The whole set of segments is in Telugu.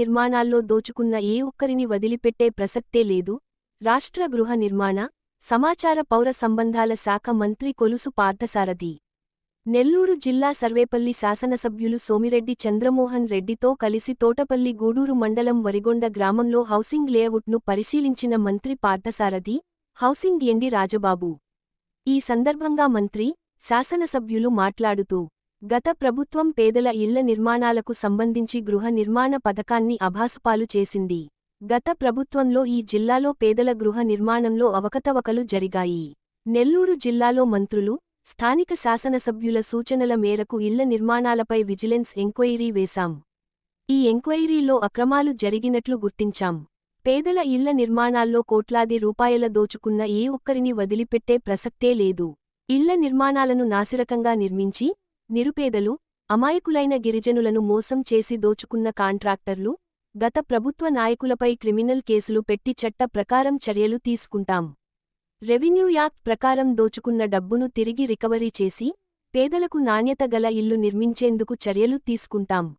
నిర్మాణాల్లో దోచుకున్న ఏ ఒక్కరిని వదిలిపెట్టే ప్రసక్తే లేదు. రాష్ట్ర గృహ నిర్మాణ సమాచార పౌర సంబంధాల శాఖ మంత్రి కొలుసు పార్థసారథి. నెల్లూరు జిల్లా సర్వేపల్లి శాసనసభ్యులు సోమిరెడ్డి చంద్రమోహన్ రెడ్డితో కలిసి తోటపల్లి గూడూరు మండలం వరిగొండ గ్రామంలో హౌసింగ్ లేఅవుట్ను పరిశీలించిన మంత్రి పార్థసారథి హౌసింగ్ ఎండి రాజబాబు. ఈ సందర్భంగా మంత్రి శాసనసభ్యులు మాట్లాడుతూ గత ప్రభుత్వం పేదల ఇళ్ళ నిర్మాణాలకు సంబంధించి గృహ నిర్మాణ పథకాన్ని అభాసుపాలు చేసింది. గత ప్రభుత్వంలో ఈ జిల్లాలో పేదల గృహ నిర్మాణంలో అవకతవకలు జరిగాయి. నెల్లూరు జిల్లాలో మంత్రులు స్థానిక శాసనసభ్యుల సూచనల మేరకు ఇళ్ళ నిర్మాణాలపై విజిలెన్స్ ఎంక్వైరీ వేశాం. ఈ ఎంక్వైరీలో అక్రమాలు జరిగినట్లు గుర్తించాం. పేదల ఇళ్ళ నిర్మాణాల్లో కోట్లాది రూపాయల దోచుకున్న ఏ ఒక్కరిని వదిలిపెట్టే ప్రసక్తే లేదు. ఇళ్ళ నిర్మాణాలను నాసిరకంగా నిర్మించి నిరుపేదలు అమాయకులైన గిరిజనులను మోసం చేసి దోచుకున్న కాంట్రాక్టర్లు గత ప్రభుత్వ నాయకులపై క్రిమినల్ కేసులు పెట్టి చట్ట ప్రకారం చర్యలు తీసుకుంటాం. రెవెన్యూ యాక్ట్ ప్రకారం దోచుకున్న డబ్బును తిరిగి రికవరీ చేసి పేదలకు నాణ్యత గల ఇల్లు నిర్మించేందుకు చర్యలు తీసుకుంటాం.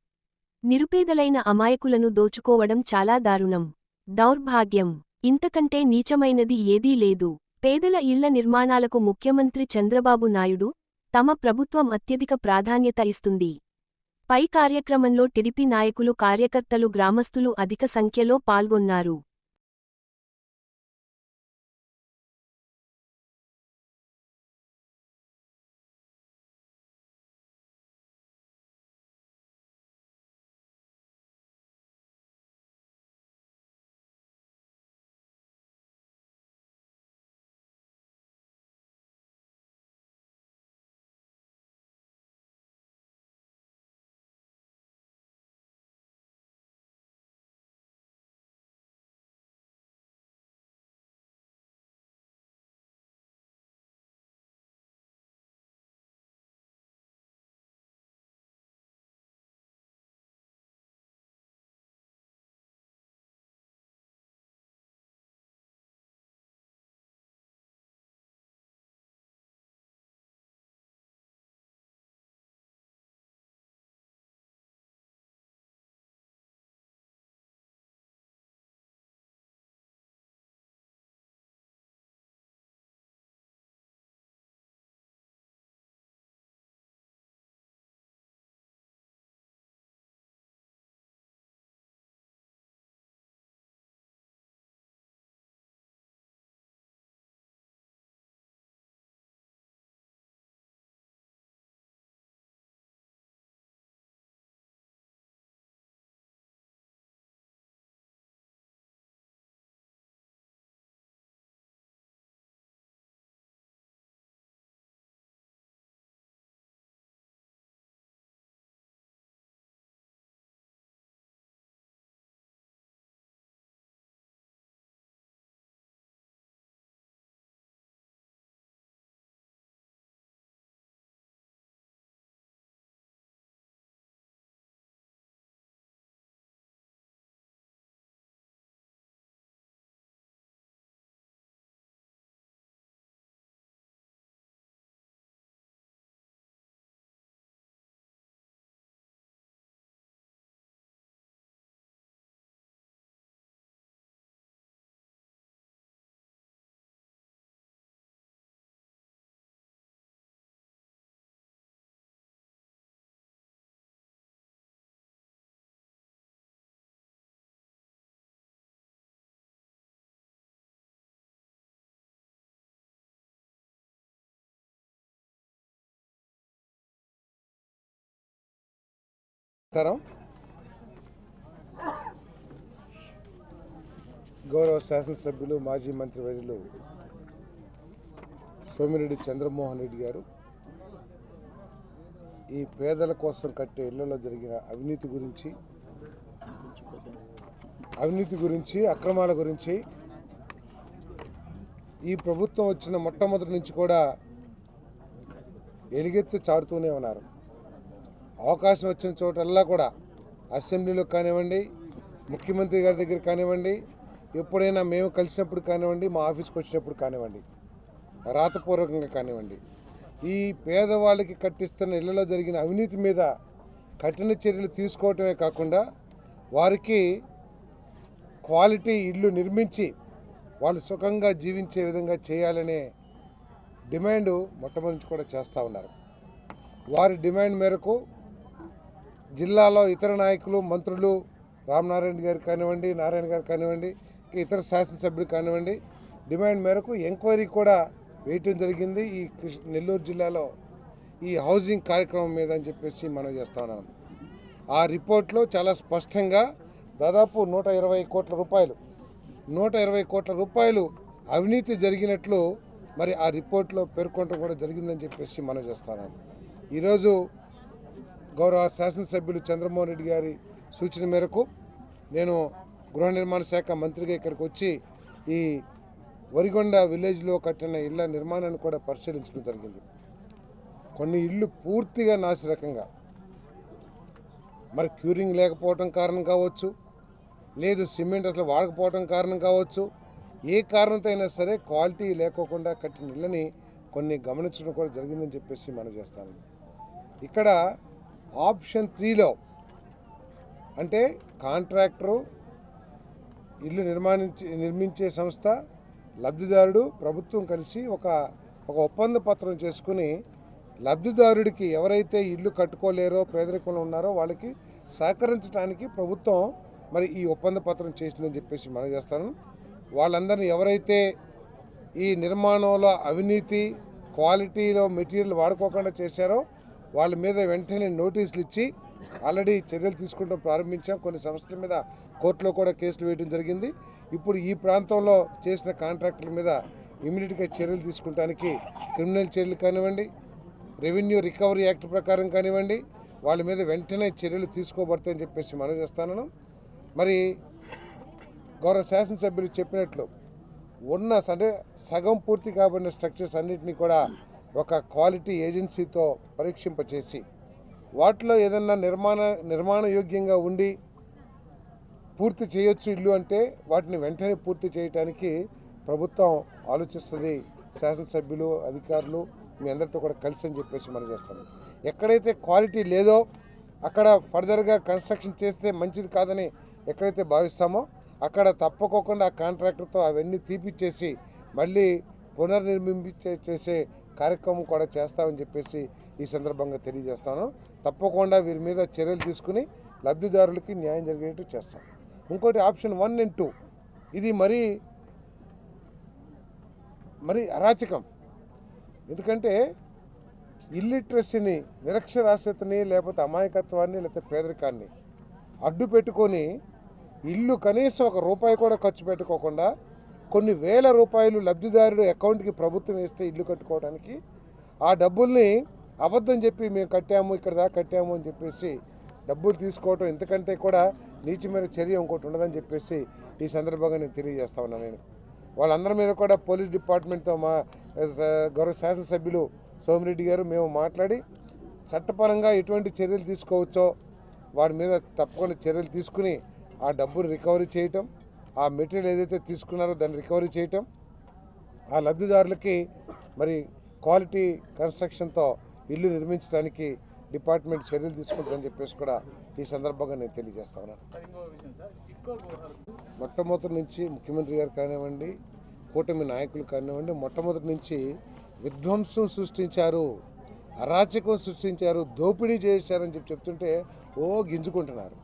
నిరుపేదలైన అమాయకులను దోచుకోవడం చాలా దారుణం. దౌర్భాగ్యం. ఇంతకంటే నీచమైనది ఏదీ లేదు. పేదల ఇళ్ళ నిర్మాణాలకు ముఖ్యమంత్రి చంద్రబాబు నాయుడు తమ ప్రభుత్వం అత్యధిక ప్రాధాన్యత ఇస్తుంది. పై కార్యక్రమంలో టిడిపి నాయకులు కార్యకర్తలు గ్రామస్తులు అధిక సంఖ్యలో పాల్గొన్నారు. నమస్కారం. గౌరవ శాసనసభ్యులు మాజీ మంత్రి వర్యులు సోమిరెడ్డి చంద్రమోహన్ రెడ్డి గారు. ఈ పేదల కోసం కట్టే ఇళ్ళలో జరిగిన అవినీతి గురించి అవినీతి గురించి అక్రమాల గురించి ఈ ప్రభుత్వం వచ్చిన మొట్టమొదటి నుంచి కూడా ఎలుగెత్తి చాటుతూనే ఉన్నారు. అవకాశం వచ్చిన చోటల్లా కూడా అసెంబ్లీలో కానివ్వండి ముఖ్యమంత్రి గారి దగ్గర కానివ్వండి ఎప్పుడైనా మేము కలిసినప్పుడు కానివ్వండి మా ఆఫీస్కి వచ్చినప్పుడు కానివ్వండి రాతపూర్వకంగా కానివ్వండి ఈ పేదవాళ్ళకి కట్టిస్తున్న ఇళ్ళలో జరిగిన అవినీతి మీద కఠిన చర్యలు తీసుకోవటమే కాకుండా వారికి క్వాలిటీ ఇల్లు నిర్మించి వాళ్ళు సుఖంగా జీవించే విధంగా చేయాలనే డిమాండ్ మొట్టమొదటి కూడా చేస్తూ ఉన్నారు. వారి డిమాండ్ మేరకు జిల్లాలో ఇతర నాయకులు మంత్రులు రామనారాయణ గారు కానివ్వండి నారాయణ గారు కానివ్వండి ఇతర శాసనసభ్యులు కానివ్వండి డిమాండ్ మేరకు ఎంక్వైరీ కూడా వేయటం జరిగింది. ఈ కృష్ణ నెల్లూరు జిల్లాలో ఈ హౌసింగ్ కార్యక్రమం మీద అని చెప్పేసి మనం చేస్తా ఉన్నాం. ఆ రిపోర్ట్లో చాలా స్పష్టంగా దాదాపు నూట ఇరవై కోట్ల రూపాయలు నూట ఇరవై కోట్ల రూపాయలు అవినీతి జరిగినట్లు మరి ఆ రిపోర్ట్లో పేర్కొనడం కూడా జరిగిందని చెప్పేసి మనం చేస్తున్నాం ఈరోజు గౌరవ శాసనసభ్యులు చంద్రమోహన్ రెడ్డి గారి సూచన మేరకు నేను గృహ నిర్మాణ శాఖ మంత్రిగా ఇక్కడికి వచ్చి ఈ వరిగొండ విలేజ్లో కట్టిన ఇళ్ళ నిర్మాణాన్ని కూడా పరిశీలించడం జరిగింది. కొన్ని ఇళ్ళు పూర్తిగా నాసిరకంగా. మరి క్యూరింగ్ లేకపోవటం కారణం కావచ్చు లేదు సిమెంట్ అసలు వాడకపోవటం కారణం కావచ్చు ఏ కారణంతో అయినా సరే క్వాలిటీ లేకోకుండా కట్టిన ఇళ్ళని కొన్ని గమనించడం కూడా జరిగిందని చెప్పేసి మనం చేస్తాను ఇక్కడ ఆప్షన్ త్రీలో అంటే కాంట్రాక్టరు ఇల్లు నిర్మాణించి నిర్మించే సంస్థ లబ్ధిదారుడు ప్రభుత్వం కలిసి ఒక ఒక ఒప్పంద పత్రం చేసుకుని లబ్ధిదారుడికి ఎవరైతే ఇల్లు కట్టుకోలేరో పేదరికంలో ఉన్నారో వాళ్ళకి సహకరించడానికి ప్రభుత్వం మరి ఈ ఒప్పంద పత్రం చేసిందని చెప్పేసి మనం చేస్తాను. వాళ్ళందరినీ ఎవరైతే ఈ నిర్మాణంలో అవినీతి క్వాలిటీలో మెటీరియల్ వాడుకోకుండా చేశారో వాళ్ళ మీద వెంటనే నోటీసులు ఇచ్చి ఆల్రెడీ చర్యలు తీసుకోవడం ప్రారంభించాం. కొన్ని సంస్థల మీద కోర్టులో కూడా కేసులు వేయడం జరిగింది. ఇప్పుడు ఈ ప్రాంతంలో చేసిన కాంట్రాక్టుల మీద ఇమీడియట్గా చర్యలు తీసుకుంటానికి క్రిమినల్ చర్యలు కానివ్వండి రెవెన్యూ రికవరీ యాక్ట్ ప్రకారం కానివ్వండి వాళ్ళ మీద వెంటనే చర్యలు తీసుకోబడతాయని చెప్పేసి మనం చేస్తాను మరి గౌరవ శాసనసభ్యులు చెప్పినట్లు ఉన్న అంటే సగం పూర్తి కాబడిన స్ట్రక్చర్స్ అన్నింటినీ కూడా ఒక క్వాలిటీ ఏజెన్సీతో పరీక్షింపచేసి వాటిలో ఏదన్నా నిర్మాణ నిర్మాణయోగ్యంగా ఉండి పూర్తి చేయొచ్చు ఇల్లు అంటే వాటిని వెంటనే పూర్తి చేయటానికి ప్రభుత్వం ఆలోచిస్తుంది. శాసనసభ్యులు అధికారులు మీ అందరితో కూడా కలిసి అని చెప్పేసి మనం చేస్తాము ఎక్కడైతే క్వాలిటీ లేదో అక్కడ ఫర్దర్గా కన్స్ట్రక్షన్ చేస్తే మంచిది కాదని ఎక్కడైతే భావిస్తామో అక్కడ తప్పకోకుండా ఆ కాంట్రాక్టర్తో అవన్నీ తీపిచ్చేసి మళ్ళీ పునర్నిర్మించే చేసే కార్యక్రమం కూడా చేస్తామని చెప్పేసి ఈ సందర్భంగా తెలియజేస్తాను. తప్పకుండా వీరి మీద చర్యలు తీసుకుని లబ్ధిదారులకి న్యాయం జరిగేట్టు చేస్తాం. ఇంకోటి ఆప్షన్ వన్ అండ్ టూ. ఇది మరీ మరి అరాచకం. ఎందుకంటే ఇల్లిటరసీని నిరక్షరాస్యతని లేకపోతే అమాయకత్వాన్ని లేకపోతే పేదరికాన్ని అడ్డు పెట్టుకొని ఇల్లు కనీసం ఒక రూపాయి కూడా ఖర్చు పెట్టుకోకుండా కొన్ని వేల రూపాయలు లబ్ధిదారుడు అకౌంట్కి ప్రభుత్వం వేస్తే ఇల్లు కట్టుకోవడానికి ఆ డబ్బుల్ని అబద్ధం చెప్పి మేము కట్టాము ఇక్కడ దాకా కట్టాము అని చెప్పేసి డబ్బులు తీసుకోవటం ఎందుకంటే కూడా నీచమైన చర్య ఇంకోటి ఉండదని చెప్పేసి ఈ సందర్భంగా నేను తెలియజేస్తా ఉన్నాను నేను. వాళ్ళందరి మీద కూడా పోలీస్ డిపార్ట్మెంట్తో మా గౌరవ శాసనసభ్యులు సోమిరెడ్డి గారు మేము మాట్లాడి చట్టపరంగా ఎటువంటి చర్యలు తీసుకోవచ్చో వాడి మీద తప్పకుండా చర్యలు తీసుకుని ఆ డబ్బును రికవరీ చేయటం ఆ మెటీరియల్ ఏదైతే తీసుకున్నారో దాన్ని రికవరీ చేయటం ఆ లబ్ధిదారులకి మరి క్వాలిటీ కన్స్ట్రక్షన్తో ఇల్లు నిర్మించడానికి డిపార్ట్మెంట్ చర్యలు తీసుకుంటుందని చెప్పేసి కూడా ఈ సందర్భంగా నేను తెలియజేస్తా ఉన్నాను. మొట్టమొదటి నుంచి ముఖ్యమంత్రి గారు కానివ్వండి కూటమి నాయకులు కానివ్వండి మొట్టమొదటి నుంచి విధ్వంసం సృష్టించారు అరాచకం సృష్టించారు దోపిడీ చేశారని చెప్పి చెప్తుంటే ఓ గింజుకుంటున్నారు.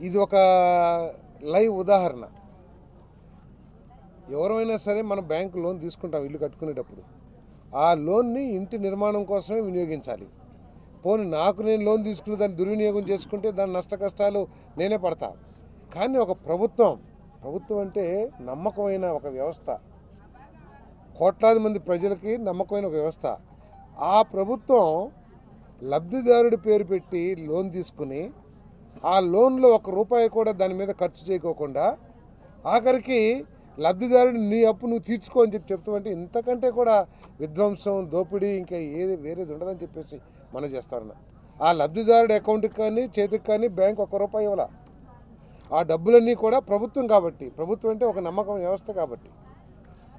ఇది ఒక లైవ్ ఉదాహరణ. ఎవరైనా సరే మనం బ్యాంకు లోన్ తీసుకుంటాం ఇల్లు కట్టుకునేటప్పుడు. ఆ లోన్ని ఇంటి నిర్మాణం కోసమే వినియోగించాలి. పోనీ నాకు నేను లోన్ తీసుకుని దాన్ని దుర్వినియోగం చేసుకుంటే దాని నష్ట కష్టాలు నేనే పడతా. కానీ ఒక ప్రభుత్వం ప్రభుత్వం అంటే నమ్మకమైన ఒక వ్యవస్థ. కోట్లాది మంది ప్రజలకి నమ్మకమైన ఒక వ్యవస్థ. ఆ ప్రభుత్వం లబ్ధిదారుడి పేరు పెట్టి లోన్ తీసుకుని ఆ లోన్లో ఒక రూపాయి కూడా దాని మీద ఖర్చు చేయకోకుండా ఆఖరికి లబ్ధిదారుడు నీ అప్పు నువ్వు తీర్చుకో అని చెప్పి చెప్తామంటే ఇంతకంటే కూడా విధ్వంసం దోపిడీ ఇంకా ఏది వేరేది ఉండదని చెప్పేసి మనం చేస్తారన్న. ఆ లబ్ధిదారుడి అకౌంట్కి కానీ చేతికి కానీ బ్యాంక్ ఒక రూపాయి ఇవ్వాల. ఆ డబ్బులన్నీ కూడా ప్రభుత్వం కాబట్టి ప్రభుత్వం అంటే ఒక నమ్మకం వ్యవస్థ కాబట్టి.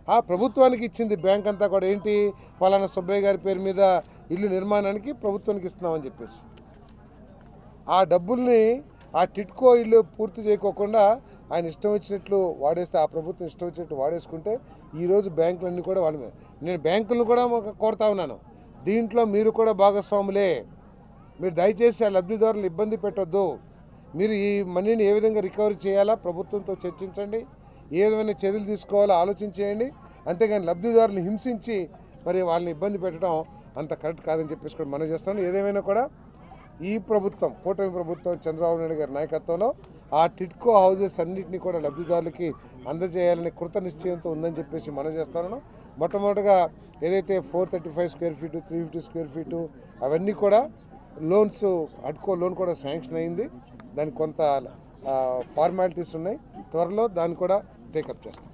ఆ ప్రభుత్వానికి ఇచ్చింది బ్యాంక్ అంతా కూడా ఏంటి? పలానా సుబ్బయ్య గారి పేరు మీద ఇల్లు నిర్మాణానికి ప్రభుత్వానికి ఇస్తున్నామని చెప్పేసి. ఆ డబ్బుల్ని ఆ టిట్కో ఇల్లు పూర్తి చేయకోకుండా ఆయన ఇష్టం వచ్చినట్లు వాడేస్తే ఆ ప్రభుత్వం ఇష్టం వచ్చినట్లు వాడేసుకుంటే ఈరోజు బ్యాంకులన్నీ కూడా వాళ్ళ మీద. నేను బ్యాంకులను కూడా కోరుతా ఉన్నాను. దీంట్లో మీరు కూడా భాగస్వాములే. మీరు దయచేసి ఆ లబ్ధిదారులు ఇబ్బంది పెట్టొద్దు. మీరు ఈ మనీని ఏ విధంగా రికవరీ చేయాలా ప్రభుత్వంతో చర్చించండి. ఏ విధమైన చర్యలు తీసుకోవాలో ఆలోచించేయండి. అంతేగాని లబ్ధిదారులు హింసించి మరి వాళ్ళని ఇబ్బంది పెట్టడం అంత కరెక్ట్ కాదని చెప్పేసి కూడా మనం చేస్తాను. ఏదేమైనా కూడా ఈ ప్రభుత్వం కూటమి ప్రభుత్వం చంద్రబాబు నాయుడు గారి నాయకత్వంలో ఆ టిట్కో హౌజెస్ అన్నింటినీ కూడా లబ్ధిదారులకి అందజేయాలని కృత నిశ్చయంతో ఉందని చెప్పేసి మనం చేస్తాను మొట్టమొదటిగా ఏదైతే four thirty five square feet three fifty square feet అవన్నీ కూడా లోన్స్ అడ్కో లోన్ కూడా శాంక్షన్ అయింది. దానికి కొంత ఫార్మాలిటీస్ ఉన్నాయి. త్వరలో దాన్ని కూడా టేకప్ చేస్తాం.